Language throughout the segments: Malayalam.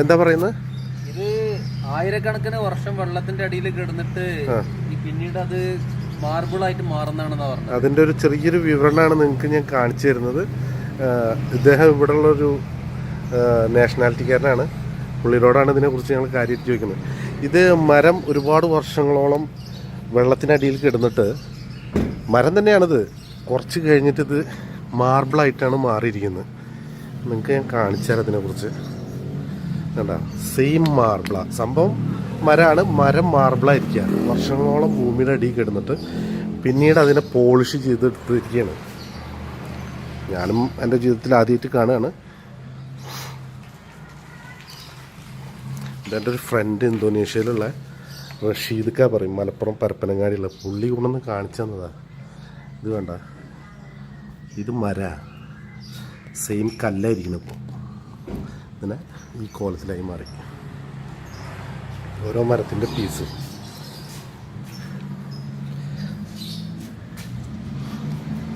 എന്താ പറയുന്നത്? ഇത് ആയിരക്കണക്കിന് വർഷം വെള്ളത്തിന്റെ അടിയിൽ കിടന്നിട്ട് പിന്നീട് അത് മാർബിൾ ആയിട്ട് മാറുന്നതാണെന്നാ പറഞ്ഞത്. അതിന്റെ ഒരു ചെറിയൊരു വിവരണമാണ് നിങ്ങൾക്ക് ഞാൻ കാണിച്ചു തരുന്നത്. ഇദ്ദേഹം ഇവിടെയുള്ള ഒരു നാഷണാലിറ്റിക്കാരനാണ് പുള്ളിയോടാണ് ഇതിനെക്കുറിച്ച് ഞങ്ങൾ കാര്യമായിട്ട് ചോദിക്കുന്നത്. ഇത് മരം ഒരുപാട് വർഷങ്ങളോളം വെള്ളത്തിനടിയിൽ കിടന്നിട്ട് മരം തന്നെയാണിത്. കുറച്ച് കഴിഞ്ഞിട്ട് ഇത് മാർബിളായിട്ടാണ് മാറിയിരിക്കുന്നത്. നിങ്ങൾക്ക് ഞാൻ കാണിച്ചു തരാം ഇതിനെക്കുറിച്ച്. കണ്ട? സെയിം മാർബിള സംഭവം മരമാണ് മരം മാർബിളായിരിക്കുകയാണ് വർഷങ്ങളോളം ഭൂമിയുടെ അടിയിൽ കിടന്നിട്ട് പിന്നീട് അതിനെ പോളിഷ് ചെയ്തെടുത്തിരിക്കുകയാണ് ഞാനും എന്റെ ജീവിതത്തിൽ ആദ്യമായിട്ട് കാണുകയാണ്. എന്റെ ഒരു ഫ്രണ്ട് ഇന്തോനേഷ്യയിലുള്ള റഷീദ്ക്ക പറയും മലപ്പുറം പരപ്പനങ്ങാടിയുള്ള പുള്ളി കൊണ്ടൊന്ന് കാണിച്ചു തന്നതാ. ഇത് വേണ്ട ഇത് മര. സെയിം കല്ലായിരിക്കണം ഇപ്പോൾ ഇങ്ങനെ ഈ കോലത്തിലായി മാറി. ഓരോ മരത്തിന്റെ പീസ്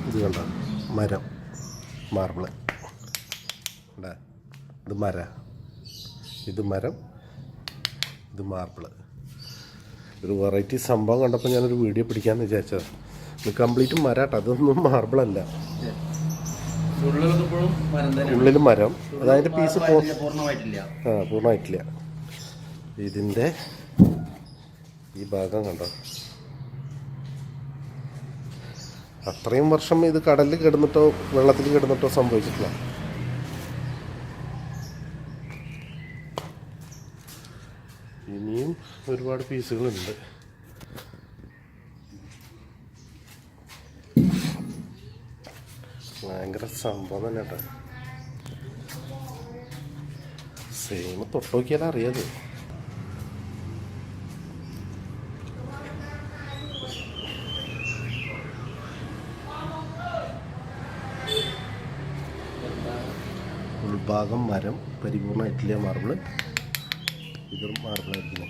ഇത് കണ്ട മരം മാർബിൾ കണ്ട? ഇത് മര. ഇത് മരം ഇത് മാർബിൾ ഒരു വെറൈറ്റി സംഭവം കണ്ടപ്പോൾ ഞാനൊരു വീഡിയോ പിടിക്കാമെന്ന് വിചാരിച്ചത്. ഇത് കംപ്ലീറ്റ് മരാട്ടോ. അതൊന്നും മാർബിളല്ല ഉള്ളിലൊക്കെ ഇപ്പോഴും മരം തന്നെ ഉള്ളിൽ മരം അതായത് പീസ് പൂർണമായിട്ടില്ല. ആ പൂർണമായിട്ടില്ല. ഇതിന്റെ ഈ ഭാഗം കണ്ടോ? അത്രയും വർഷം ഇത് കടലിൽ കിടന്നിട്ടോ വെള്ളത്തിൽ കിടന്നിട്ടോ സംഭവിച്ചിട്ടില്ല. ഇനിയും ഒരുപാട് പീസുകളുണ്ട്. ഭയങ്കര സംഭവം തന്നെ കേട്ടോ. സെയിം തൊട്ട് നോക്കിയാലും അറിയാത് ഉൾഭാഗം മരം പരിപൂർണമായിട്ടില്ല മാർബിൾ ഇതും മാർബിളായിരിക്കുന്നു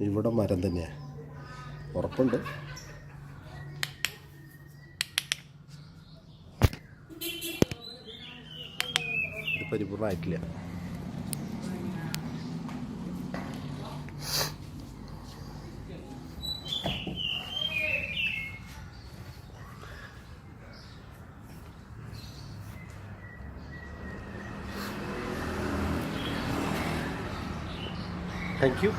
ഇവിടെ മരം തന്നെയാണ് ഉറപ്പുണ്ട്. ഇത് പരിപൂർണമായിട്ടില്ല Thank യു